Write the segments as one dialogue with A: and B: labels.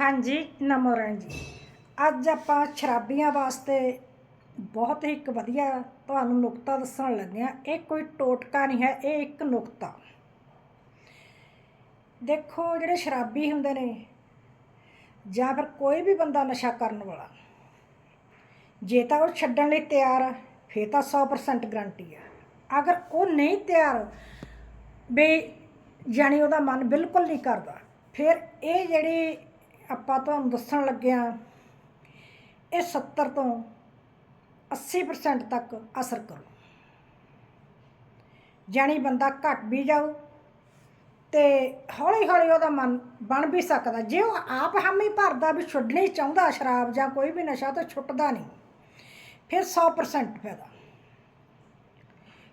A: ਹਾਂਜੀ, ਨਮੋ ਨਮੋਰਨ ਜੀ। ਅੱਜ ਆਪਾਂ ਸ਼ਰਾਬੀਆਂ ਵਾਸਤੇ ਬਹੁਤ ਹੀ ਇੱਕ ਵਧੀਆ ਤੁਹਾਨੂੰ ਨੁਕਤਾ ਦੱਸਣ ਲੱਗੇ ਆ ਇਹ ਕੋਈ ਟੋਟਕਾ ਨਹੀਂ ਹੈ, ਇਹ ਇੱਕ ਨੁਕਤਾ। ਦੇਖੋ, ਜਿਹੜੇ ਸ਼ਰਾਬੀ ਹੁੰਦੇ ਨੇ, ਜਾਂ ਫਿਰ ਕੋਈ ਵੀ ਬੰਦਾ ਨਸ਼ਾ ਕਰਨ ਵਾਲਾ, ਜੇ ਤਾਂ ਉਹ ਛੱਡਣ ਲਈ ਤਿਆਰ ਆ, ਫੇਰ ਤਾਂ 100% ਗਰੰਟੀ ਆ। ਅਗਰ ਉਹ ਨਹੀਂ ਤਿਆਰ, ਵੀ ਜਾਣੀ ਉਹਦਾ ਮਨ ਬਿਲਕੁਲ ਨਹੀਂ ਕਰਦਾ, ਫਿਰ ਇਹ ਜਿਹੜੀ ਆਪਾਂ ਤੁਹਾਨੂੰ ਦੱਸਣ ਲੱਗੇ ਆ ਇਹ 70 ਤੋਂ 80% ਤੱਕ ਅਸਰ ਕਰੂ। ਜਾਣੀ ਬੰਦਾ ਘਟ ਵੀ ਜਾਊ ਤੇ ਹੌਲੀ ਹੌਲੀ ਉਹਦਾ ਮਨ ਬਣ ਵੀ ਸਕਦਾ। ਜੇ ਉਹ ਆਪ ਹਾਮੀ ਭਰਦਾ ਵੀ ਛੱਡਣੀ ਚਾਹੁੰਦਾ ਸ਼ਰਾਬ ਜਾਂ ਕੋਈ ਵੀ ਨਸ਼ਾ ਤਾਂ ਛੁੱਟਦਾ ਨਹੀਂ, ਫਿਰ 100% ਫਾਇਦਾ।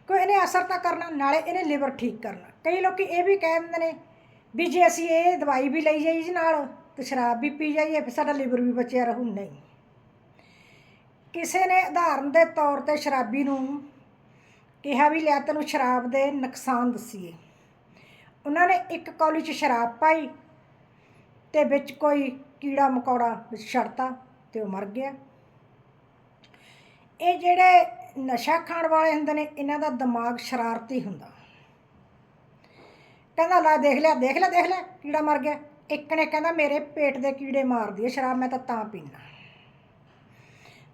A: ਕੋਈ ਇਹਨੇ ਅਸਰ ਤਾਂ ਕਰਨਾ, ਨਾਲੇ ਇਹਨੇ ਲਿਵਰ ਠੀਕ ਕਰਨਾ। ਕਈ ਲੋਕੀ ਇਹ ਵੀ ਕਹਿ ਦਿੰਦੇ ਨੇ ਵੀ ਜੇ ਅਸੀਂ ਇਹ ਦਵਾਈ ਵੀ ਲਈ ਜਾਈ ਜੀ ਨਾਲ ਤੇ ਸ਼ਰਾਬ ਵੀ ਪੀ ਜਾਈਏ, ਫਿਰ ਸਾਡਾ ਲਿਵਰ ਵੀ ਬਚਿਆ ਰਹੂ। ਨਹੀਂ। ਕਿਸੇ ਨੇ ਉਦਾਹਰਨ ਦੇ ਤੌਰ ਤੇ ਸ਼ਰਾਬੀ ਨੂੰ ਕਿਹਾ ਵੀ ਲਿਆ ਤੈਨੂੰ ਸ਼ਰਾਬ ਦੇ ਨੁਕਸਾਨ ਦੱਸੀਏ। ਉਹਨਾਂ ਨੇ ਇੱਕ ਕੌਲੀ 'ਚ ਸ਼ਰਾਬ ਪਾਈ ਤੇ ਵਿੱਚ ਕੋਈ ਕੀੜਾ ਮਕੌੜਾ ਵਿੱਚ ਛੜਤਾ ਤੇ ਉਹ ਮਰ ਗਿਆ। ਇਹ ਜਿਹੜੇ ਨਸ਼ਾ ਖਾਣ ਵਾਲੇ ਹੁੰਦੇ ਨੇ, ਇਹਨਾਂ ਦਾ ਦਿਮਾਗ ਸ਼ਰਾਰਤੀ ਹੁੰਦਾ। ਕਹਿੰਦਾ, ਲੈ ਦੇਖ ਲਿਆ ਦੇਖ ਲਿਆ ਦੇਖ ਲਿਆ ਕੀੜਾ ਮਰ ਗਿਆ। ਇੱਕ ਨੇ ਕਹਿੰਦਾ ਮੇਰੇ ਪੇਟ ਦੇ ਕੀੜੇ ਮਾਰਦੀ ਹੈ ਸ਼ਰਾਬ ਮੈਂ ਤਾਂ ਤਾਂ ਪੀਣਾ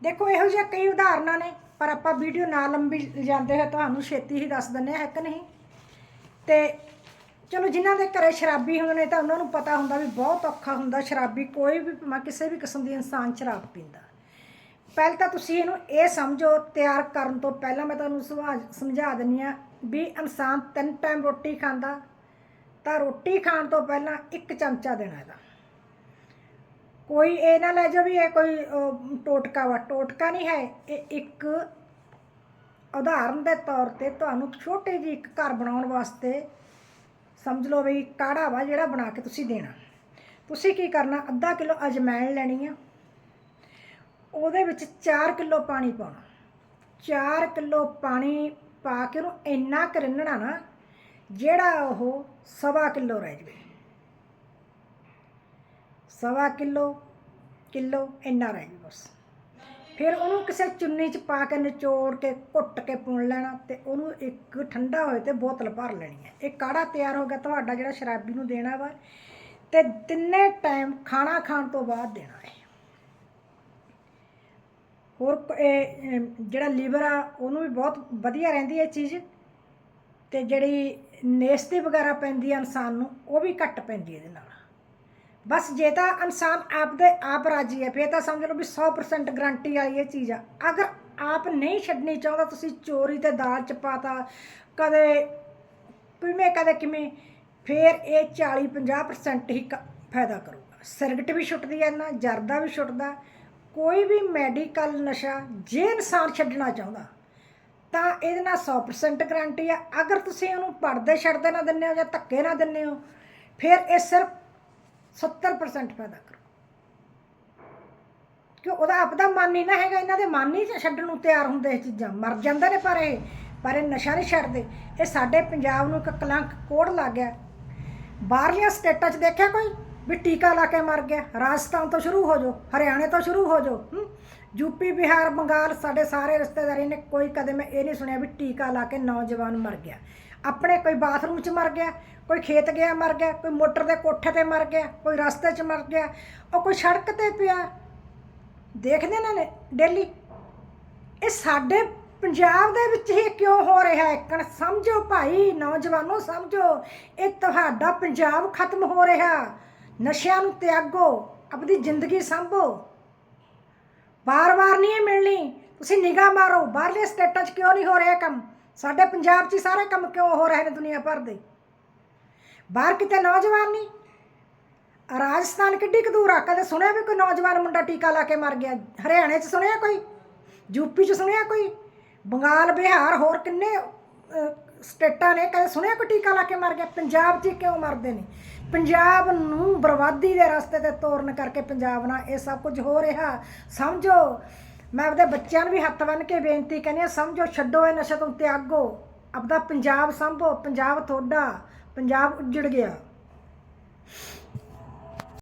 A: ਦੇਖੋ ਇਹੋ ਜਿਹਾ ਕਈ ਉਦਾਹਰਨਾਂ ਨੇ, ਪਰ ਆਪਾਂ ਵੀਡੀਓ ਨਾ ਲੰਬੀ ਜਾਂਦੇ ਹੋਏ ਤੁਹਾਨੂੰ ਛੇਤੀ ਹੀ ਦੱਸ ਦਿੰਨੇ ਆ ਇੱਕ ਨਹੀਂ? ਤੇ ਚਲੋ ਜਿਨ੍ਹਾਂ ਦੇ ਘਰੇ ਸ਼ਰਾਬੀ ਹੁੰਦੇ ਨੇ ਤਾਂ ਉਹਨਾਂ ਨੂੰ ਪਤਾ ਹੁੰਦਾ ਵੀ ਬਹੁਤ ਔਖਾ ਹੁੰਦਾ ਸ਼ਰਾਬੀ, ਕੋਈ ਵੀ ਭਾਵੇਂ ਕਿਸੇ ਵੀ ਕਿਸਮ ਦੀ ਇਨਸਾਨ ਸ਼ਰਾਬ ਪੀਂਦਾ। ਪਹਿਲਾਂ ਤਾਂ ਤੁਸੀਂ ਇਹਨੂੰ ਇਹ ਸਮਝੋ, ਤਿਆਰ ਕਰਨ ਤੋਂ ਪਹਿਲਾਂ ਮੈਂ ਤੁਹਾਨੂੰ ਸੁਭਾ- ਸਮਝਾ ਦਿੰਨੀ ਆ ਵੀ ਇਨਸਾਨ ਤਿੰਨ ਟਾਈਮ ਰੋਟੀ ਖਾਂਦਾ ਤਾਂ ਰੋਟੀ ਖਾਣ ਤੋਂ ਪਹਿਲਾਂ ਇੱਕ ਚਮਚਾ ਦੇਣਾ ਇਹਦਾ। ਕੋਈ ਇਹ ਨਾ ਲੈ ਜਾਓ ਵੀ ਇਹ ਕੋਈ ਟੋਟਕਾ ਵਾ। ਟੋਟਕਾ ਨਹੀਂ ਹੈ, ਇਹ ਇੱਕ ਉਦਾਹਰਨ ਦੇ ਤੌਰ ਤੇ ਤੁਹਾਨੂੰ ਛੋਟੇ ਜਿਹੇ ਇੱਕ ਘਰ ਬਣਾਉਣ ਵਾਸਤੇ ਸਮਝ ਲਓ ਵੀ ਕਾੜਾ ਵਾ ਜਿਹੜਾ ਬਣਾ ਕੇ ਤੁਸੀਂ ਦੇਣਾ। ਤੁਸੀਂ ਕੀ ਕਰਨਾ, ਅੱਧਾ ਕਿਲੋ ਅਜਮੈਣ ਲੈਣੀ ਆ। ਉਹਦੇ ਵਿੱਚ 4 ਕਿਲੋ ਪਾਣੀ ਪਾਉਣਾ। 4 ਕਿਲੋ ਪਾਣੀ ਪਾ ਕੇ ਉਹਨੂੰ ਇੰਨਾ ਕੁ ਨਾ ਜਿਹੜਾ ਉਹ ਸਵਾ ਕਿਲੋ ਰਹਿ ਜਵੇ। ਸਵਾ ਕਿਲੋ ਕਿਲੋ ਇੰਨਾ ਰਹਿ ਜੂ ਬਸ। ਫਿਰ ਉਹਨੂੰ ਕਿਸੇ ਚੁੰਨੀ 'ਚ ਪਾ ਕੇ ਨਿਚੋੜ ਕੇ ਘੁੱਟ ਕੇ ਪੁਣ ਲੈਣਾ ਤੇ ਉਹਨੂੰ ਇੱਕ ਠੰਡਾ ਹੋਏ ਤੇ ਬੋਤਲ ਭਰ ਲੈਣੀ ਹੈ। ਇਹ ਕਾੜਾ ਤਿਆਰ ਹੋ ਗਿਆ ਤੁਹਾਡਾ ਜਿਹੜਾ ਸ਼ਰਾਬੀ ਨੂੰ ਦੇਣਾ ਵਾ ਤੇ ਤਿੰਨੇ ਟਾਈਮ ਖਾਣਾ ਖਾਣ ਤੋਂ ਬਾਅਦ ਦੇਣਾ ਹੈ ਹੋਰ ਜਿਹੜਾ ਲੀਵਰ ਆ, ਉਹਨੂੰ ਵੀ ਬਹੁਤ ਵਧੀਆ ਰਹਿੰਦੀ ਹੈ ਇਹ ਚੀਜ਼ ਤੇ ਜਿਹੜੀ ਨੇਸਤੀ ਵਗੈਰਾ ਪੈਂਦੀ ਆ ਇਨਸਾਨ ਨੂੰ, ਉਹ ਵੀ ਘੱਟ ਪੈਂਦੀ ਇਹਦੇ ਨਾਲ। ਬਸ ਜੇ ਤਾਂ ਇਨਸਾਨ ਆਪ ਦੇ ਆਪ ਰਾਜੀ ਹੈ ਫਿਰ ਤਾਂ ਸਮਝ ਲਓ ਵੀ 100% ਗਰੰਟੀ ਵਾਲੀ ਇਹ ਚੀਜ਼ ਆ। ਅਗਰ ਆਪ ਨਹੀਂ ਛੱਡਣੀ ਚਾਹੁੰਦਾ, ਤੁਸੀਂ ਚੋਰੀ ਤੇ ਦਾਲ ਚ ਪਾਤਾ, ਕਦੇ ਕਿਵੇਂ ਕਦੇ ਕਿਵੇਂ, ਫਿਰ ਇਹ 40 50% ਹੀ ਕ- ਫਾਇਦਾ ਕਰੂਗਾ। ਸਰਗਟ ਵੀ ਛੁੱਟਦੀ ਹੈ ਨਾ ਜਰਦਾ ਵੀ ਛੁੱਟਦਾ। ਕੋਈ ਵੀ ਮੈਡੀਕਲ ਨਸ਼ਾ ਜੇ ਇਨਸਾਨ ਛੱਡਣਾ ਚਾਹੁੰਦਾ ਤਾਂ ਇਹਦੇ ਨਾਲ 100% ਗਰੰਟੀ ਆ। ਅਗਰ ਤੁਸੀਂ ਉਹਨੂੰ ਪੜਦੇ ਛੱਡਦੇ ਨਾ ਦਿੰਦੇ ਹੋ ਜਾਂ ਧੱਕੇ ਨਾ ਦਿੰਦੇ ਹੋ, ਫਿਰ ਇਹ ਸਿਰਫ 70% ਪੈਦਾ ਕਰੋ। ਕਿ ਉਹਦਾ ਆਪਦਾ ਮਨ ਹੀ ਨਾ ਹੈਗਾ, ਇਹਨਾਂ ਦੇ ਮਨ ਹੀ ਛੱਡਣ ਨੂੰ ਤਿਆਰ ਹੁੰਦੇ ਇਹ ਚੀਜ਼ਾਂ। ਮਰ ਜਾਂਦੇ ਨੇ ਪਰ ਇਹ ਪਰ ਇਹ ਨਸ਼ਾ ਨਹੀਂ ਛੱਡਦੇ। ਇਹ ਸਾਡੇ ਪੰਜਾਬ ਨੂੰ ਇੱਕ ਕਲੰਕ ਕੋੜ ਲੱਗ ਗਿਆ। ਬਾਹਰਲੀਆਂ ਸਟੇਟਾਂ 'ਚ ਦੇਖਿਆ ਕੋਈ? ਵੀ ਟੀਕਾ ਲਾ ਕੇ ਮਰ ਗਿਆ। ਰਾਜਸਥਾਨ ਤੋਂ ਸ਼ੁਰੂ ਹੋ ਜਾਓ, ਹਰਿਆਣੇ ਤੋਂ ਸ਼ੁਰੂ ਹੋ ਜਾਓ ਯੂਪੀ, ਬਿਹਾਰ, ਬੰਗਾਲ ਸਾਡੇ ਸਾਰੇ ਰਿਸ਼ਤੇਦਾਰੀ ਨੇ ਕੋਈ ਕਦੇ ਮੈਂ ਇਹ ਨਹੀਂ ਸੁਣਿਆ ਵੀ ਟੀਕਾ ਲਾ ਕੇ ਨੌਜਵਾਨ ਮਰ ਗਿਆ। ਆਪਣੇ ਕੋਈ ਬਾਥਰੂਮ 'ਚ ਮਰ ਗਿਆ, ਕੋਈ ਖੇਤ ਗਿਆ ਮਰ ਗਿਆ, ਕੋਈ ਮੋਟਰ ਦੇ ਕੋਠੇ ਤੇ ਮਰ ਗਿਆ, ਕੋਈ ਰਸਤੇ 'ਚ ਮਰ ਗਿਆ, ਉਹ ਕੋਈ ਸੜਕ ਤੇ ਪਿਆ। ਦੇਖਦੇ ਨੇ ਨੇ ਡੇਲੀ। ਇਹ ਸਾਡੇ ਪੰਜਾਬ ਦੇ ਵਿੱਚ ਹੀ ਕਿਉਂ ਹੋ ਰਿਹਾ ਹੈ? ਕਣ ਸਮਝੋ ਭਾਈ, ਨੌਜਵਾਨੋ ਸਮਝੋ, ਇਹ ਤੁਹਾਡਾ ਪੰਜਾਬ ਖਤਮ ਹੋ ਰਿਹਾ। ਨਸ਼ਿਆਂ ਨੂੰ ਤਿਆਗੋ, ਆਪਣੀ ਜ਼ਿੰਦਗੀ ਸੰਭੋ। ਵਾਰ ਵਾਰ ਨਹੀਂ ਇਹ ਮਿਲਣੀ। ਤੁਸੀਂ ਨਿਗਾਹ ਮਾਰੋ, ਬਾਹਰਲੇ ਸਟੇਟਾਂ 'ਚ ਕਿਉਂ ਨਹੀਂ ਹੋ ਰਿਹਾ ਕੰਮ? ਸਾਡੇ ਪੰਜਾਬ 'ਚ ਹੀ ਸਾਰੇ ਕੰਮ ਕਿਉਂ ਹੋ ਰਹੇ ਨੇ ਦੁਨੀਆ ਭਰ ਦੇ? ਬਾਹਰ ਕਿਤੇ ਨੌਜਵਾਨ ਨਹੀਂ? ਰਾਜਸਥਾਨ ਕਿੱਡੀ ਕੁ ਦੂਰ ਆ? ਕਦੇ ਸੁਣਿਆ ਵੀ ਕੋਈ ਨੌਜਵਾਨ ਮੁੰਡਾ ਟੀਕਾ ਲਾ ਕੇ ਮਰ ਗਿਆ? ਹਰਿਆਣੇ 'ਚ ਸੁਣਿਆ ਕੋਈ? ਯੂਪੀ 'ਚ ਸੁਣਿਆ ਕੋਈ? ਬੰਗਾਲ, ਬਿਹਾਰ ਹੋਰ ਕਿੰਨੇ ਸਟੇਟਾਂ ਨੇ ਕਦੇ ਸੁਣਿਆ ਕੋਈ ਟੀਕਾ ਲਾ ਕੇ ਮਰ ਗਿਆ? ਪੰਜਾਬ 'ਚ ਹੀ ਕਿਉਂ ਮਰਦੇ ਨੇ? ਪੰਜਾਬ ਨੂੰ ਬਰਬਾਦੀ ਦੇ ਰਸਤੇ ਤੇ ਤੋਰਨ ਕਰਕੇ ਪੰਜਾਬ ਨਾਲ ਇਹ ਸਭ ਕੁਝ ਹੋ ਰਿਹਾ। ਸਮਝੋ, ਮੈਂ ਆਪਦੇ ਬੱਚਿਆਂ ਨੂੰ ਵੀ ਹੱਥ ਬੰਨ੍ਹ ਕੇ ਬੇਨਤੀ ਕਹਿੰਦੀ ਹਾਂ ਸਮਝੋ, ਛੱਡੋ ਇਹ ਨਸ਼ੇ ਤੋਂ, ਤਿਆਗੋ। ਆਪਦਾ ਪੰਜਾਬ ਸੰਭੋ, ਪੰਜਾਬ ਤੁਹਾਡਾ, ਪੰਜਾਬ ਉੱਜੜ ਗਿਆ।